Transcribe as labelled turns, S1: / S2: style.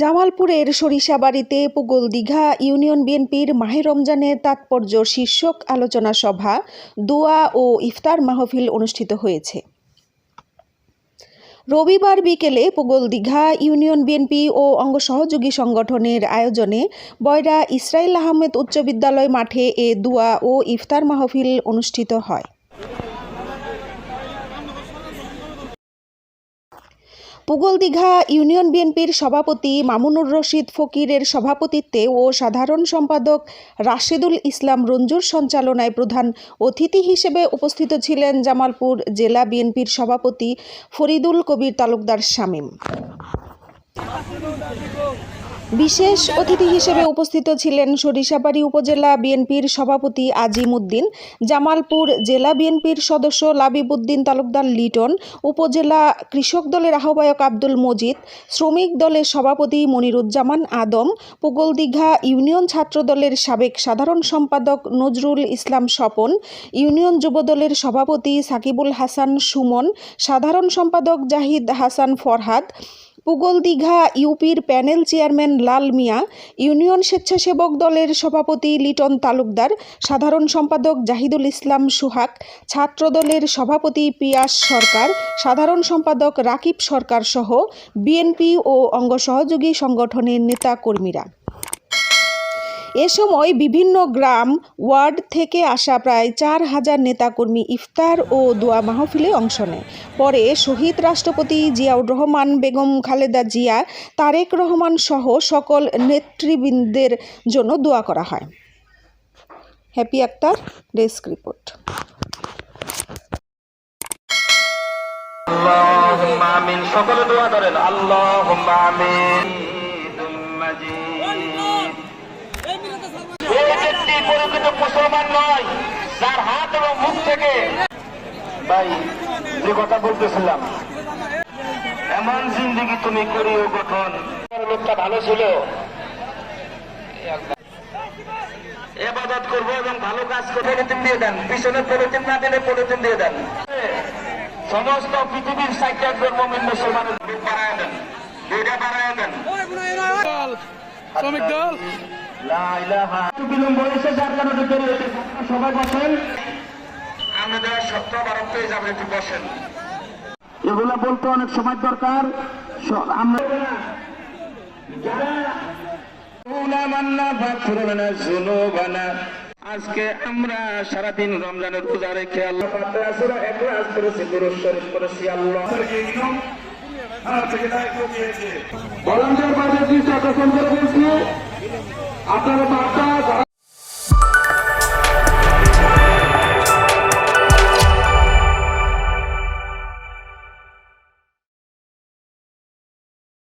S1: জামালপুরের সরিষাবাড়িতে পুগল দীঘা ইউনিয়ন বিএনপির মাহে রমজানের তাৎপর্য শীর্ষক আলোচনা সভা, দোয়া ও ইফতার মাহফিল অনুষ্ঠিত হয়েছে। রবিবার বিকেলে পুগল দীঘা ইউনিয়ন বিএনপি ও অঙ্গ সহযোগী সংগঠনের আয়োজনে বয়রা ইসরাইল আহমেদ উচ্চ বিদ্যালয় মাঠে এ দোয়া ও ইফতার মাহফিল অনুষ্ঠিত হয়। পুগল দীঘা ইউনিয়ন বিএনপির সভাপতি মামুনুর রশিদ ফকিরের সভাপতিত্বে ও সাধারণ সম্পাদক রাশেদুল ইসলাম রঞ্জুর সঞ্চালনায় প্রধান অতিথি হিসেবে উপস্থিত ছিলেন জামালপুর জেলা বিএনপির সভাপতি ফরিদুল কবির তালুকদার শামীম। বিশেষ অতিথি হিসেবে উপস্থিত ছিলেন সরিষাবাড়ি উপজেলা বিএনপির সভাপতি আজিম উদ্দিন জামালপুর জেলা বিএনপির সদস্য লাবিবুদ্দিন তালুকদার লিটন, উপজেলা কৃষক দলের আহ্বায়ক আব্দুল মজিদ, শ্রমিক দলের সভাপতি মনিরুজ্জামান আদম পুগল দীঘা ইউনিয়ন ছাত্র দলের সাবেক সাধারণ সম্পাদক নজরুল ইসলাম স্বপন, ইউনিয়ন যুবদলের সভাপতি সাকিবুল হাসান সুমন, সাধারণ সম্পাদক জাহিদ হাসান ফরহাদ পুগল দীঘা ইউপির panel chairman Lal Mia, union স্বেচ্ছাসেবক দলের সভাপতি লিটন তালুকদার, সাধারণ সম্পাদক জাহিদুল ইসলাম সুহাক, ছাত্রদলের সভাপতি পিয়াস সরকার, সাধারণ সম্পাদক রাকিব সরকার সহ বিএনপি ও অঙ্গসহযোগী সংগঠনের নেতা কর্মীরা এ সময় বিভিন্ন গ্রাম ওয়ার্ড থেকে আসা প্রায় চার হাজার নেতাকর্মী ইফতার ও দোয়া মাহফিলে অংশ নেয়। পরে শহীদ রাষ্ট্রপতি জিয়াউর রহমান, বেগম খালেদা জিয়া, তারেক রহমান সহ সকল নেতৃবৃন্দের জন্য দোয়া করা হয়। Happy Akter, desk report.
S2: আমিন, সকলে দোয়া করেন। আল্লাহুম্মা আমিন। ভাই যে কথা বলতেছিলাম এমন জিন্দিগি তুমি করিও গঠন। লোকটা ভালো ছিল। এবাদত করব এবং ভালো কাজ করব। পলিথিন দিয়ে দেন পিছনে পলিথিন না দিলে পলিথিন দিয়ে দেন। সমস্ত পৃথিবীর মুসলমানের বুক বাড়ায় দেন। দুইটা বাড়ায় দেন।
S3: শ্রমিক দল।
S2: লা ইলাহা একটু বিলম্ব হয়েছে যার কারণে সবাই বসেন আমাদের সত্য বারো পেয়ে যাবে একটু বসেন। এগুলা বলতে অনেক সময় দরকার। আমরা আজকে আমরা সারাদিন রমজানের পূজা রেখে আল্লাহ করেছি দুরুদ শরীফ করেছি আল্লাহ। আপনারা বার্তা